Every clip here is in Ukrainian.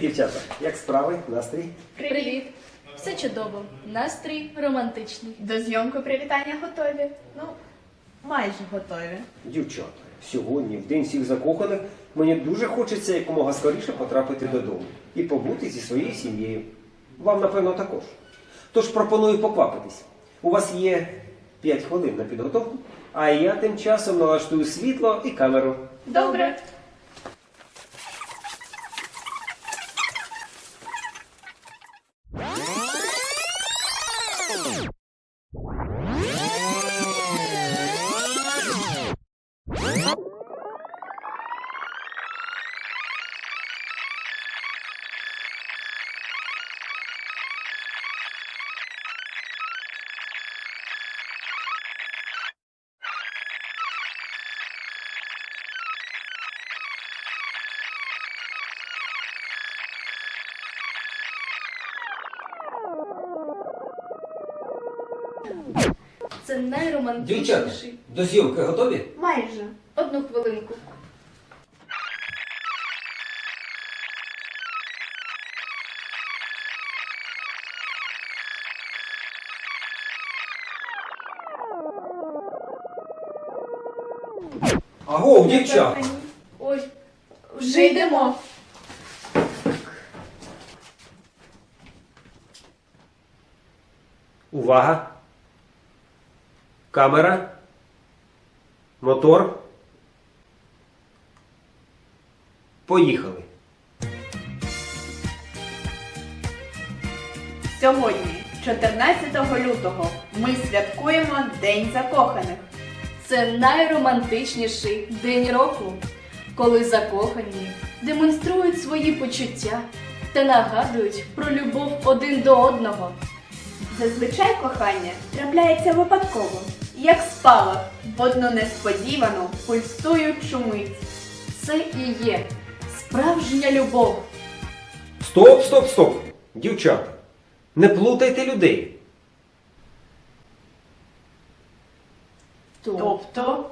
дівчата. Як справи? Настрій? Привіт! Все чудово. Настрій романтичний. До зйомки привітання готові? Ну, майже готові. Дівчата, сьогодні, в день всіх закоханих, мені дуже хочеться якомога скоріше потрапити додому і побути зі своєю сім'єю. Вам, напевно, також. Тож пропоную поквапитись. У вас є 5 хвилин на підготовку, а я тим часом налаштую світло і камеру. Добре. Це найромантичніший. до зйомки готові? Майже. Одну хвилинку. Аго, дівчата! Ой, Вже йдемо. Увага! Камера. Мотор. Поїхали. Сьогодні, 14 лютого, ми святкуємо День закоханих. це найромантичніший день року, коли закохані демонструють свої почуття та нагадують про любов один до одного. Зазвичай кохання трапляється випадково, як спалах в одну несподівану пульсуючу мить. Це і є справжня любов. Стоп, стоп, стоп! Дівчата, не плутайте людей. Тобто,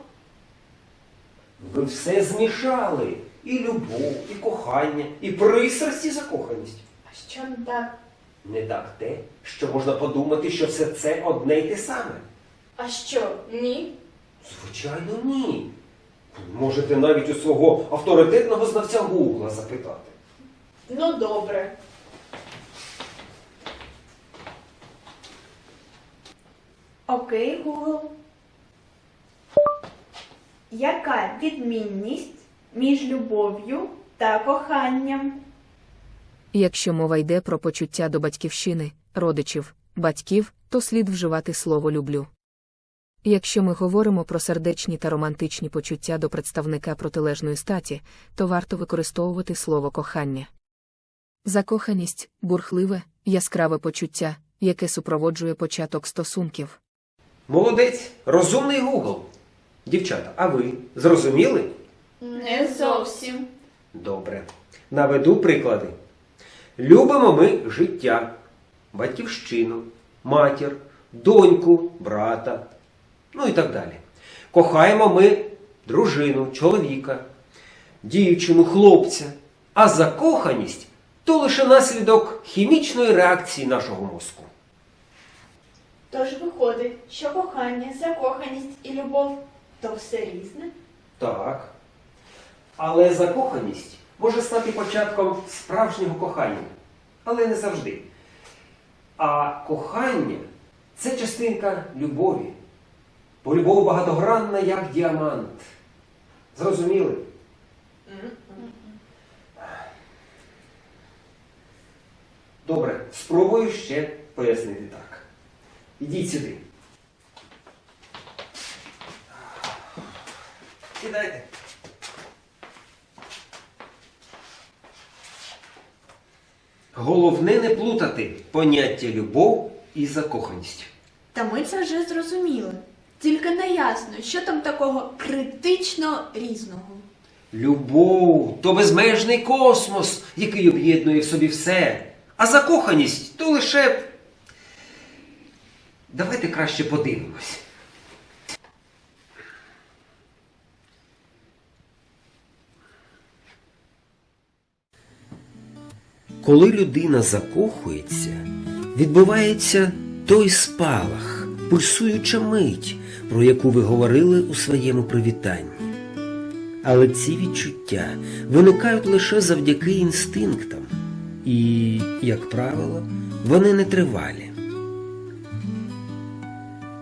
Ви все змішали. І любов, і кохання, і пристрасть, і закоханість. а що не так? Не так те, що можна подумати, що все це одне й те саме. А що, ні? Звичайно, ні. Можете навіть у свого авторитетного знавця Гугла запитати. Ну добре. Окей, Google. Яка відмінність між любов'ю та коханням? Якщо мова йде про почуття до батьківщини, родичів, батьків, то слід вживати слово люблю. Якщо ми говоримо про сердечні та романтичні почуття до представника протилежної статі, то варто використовувати слово кохання. Закоханість бурхливе, яскраве почуття, яке супроводжує початок стосунків. Молодець, розумний Гугл. Дівчата, а ви зрозуміли? Не зовсім. Добре. Наведу приклади. Любимо ми життя, батьківщину, матір, доньку, брата, ну і так далі. Кохаємо ми дружину, чоловіка, дівчину, хлопця. А закоханість то лише наслідок хімічної реакції нашого мозку. Тож виходить, що кохання, закоханість і любов то все різне. Так. Але закоханість може стати початком справжнього кохання. Але не завжди. А кохання це частинка любові. Бо любов багатогранна, як діамант. Зрозуміли? Добре, спробую ще пояснити так. Ідіть сюди. Сідайте. Головне не плутати поняття любов і закоханість. Та ми це вже зрозуміли. Тільки не ясно, що там такого критично різного. Любов то безмежний космос, який об'єднує в собі все. А закоханість то лише. Давайте краще подивимось. Коли людина закохується, відбувається той спалах, пульсуюча мить, про яку ви говорили у своєму привітанні. Але ці відчуття виникають лише завдяки інстинктам, і, як правило, вони нетривалі.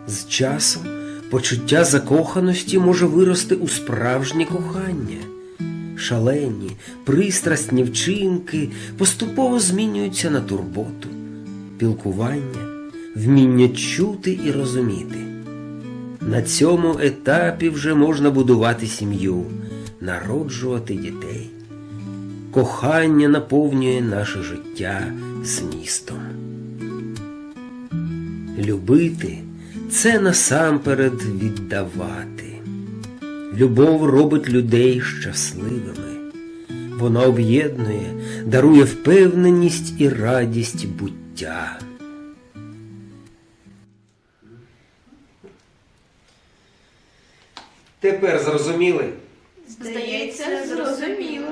З часом почуття закоханості може вирости у справжнє кохання. Шалені, пристрасні вчинки поступово змінюються на турботу, пілкування, вміння чути і розуміти. На цьому етапі вже можна будувати сім'ю, народжувати дітей. Кохання наповнює наше життя змістом. Любити це насамперед віддавати. Любов робить людей щасливими. Вона об'єднує, дарує впевненість і радість буття. Тепер зрозуміли? Здається, зрозуміло.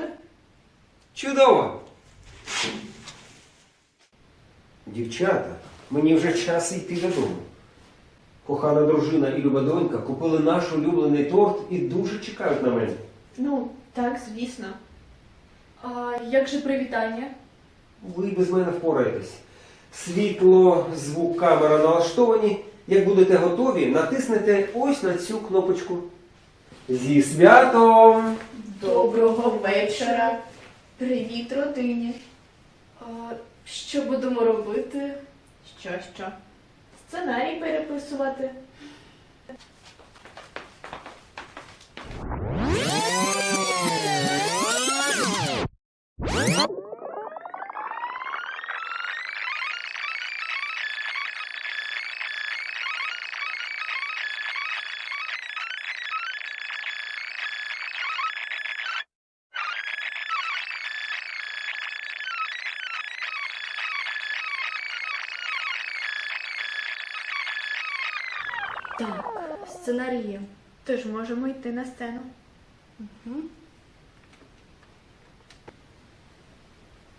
Чудово! Дівчата, мені вже час йти додому. Кохана дружина і люба донька купили наш улюблений торт і дуже чекають на мене. Ну, так, звісно. А як же привітання? Ви без мене впораєтесь. Світло, звук, камера налаштовані. Як будете готові, натиснете ось на цю кнопочку. Зі святом! Доброго вечора. Привіт, родині. А, що будемо робити? Що, що? Сценарій переписувати. Так, сценарій є. Тож можемо йти на сцену.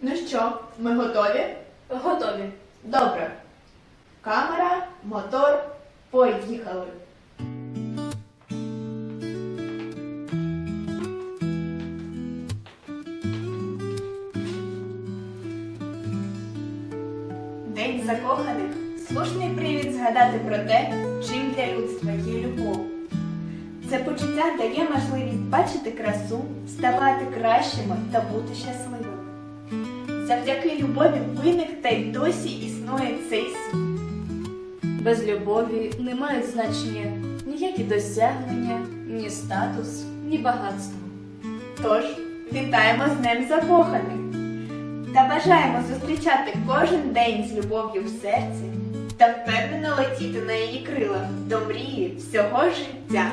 Ну що, ми готові? Готові. Добре. Камера, мотор, поїхали. День закоханих слушний привід згадати про те, чим для людства є любов. Це почуття дає можливість бачити красу, ставати кращими та бути щасливими. Завдяки любові виник та й досі існує цей світ. Без любові не мають значення ніякі досягнення, ні статус, ні багатство. Тож, вітаємо з Днем закоханих та бажаємо зустрічати кожен день з любов'ю в серці та впевнено летіти на її крилах до мрії всього життя.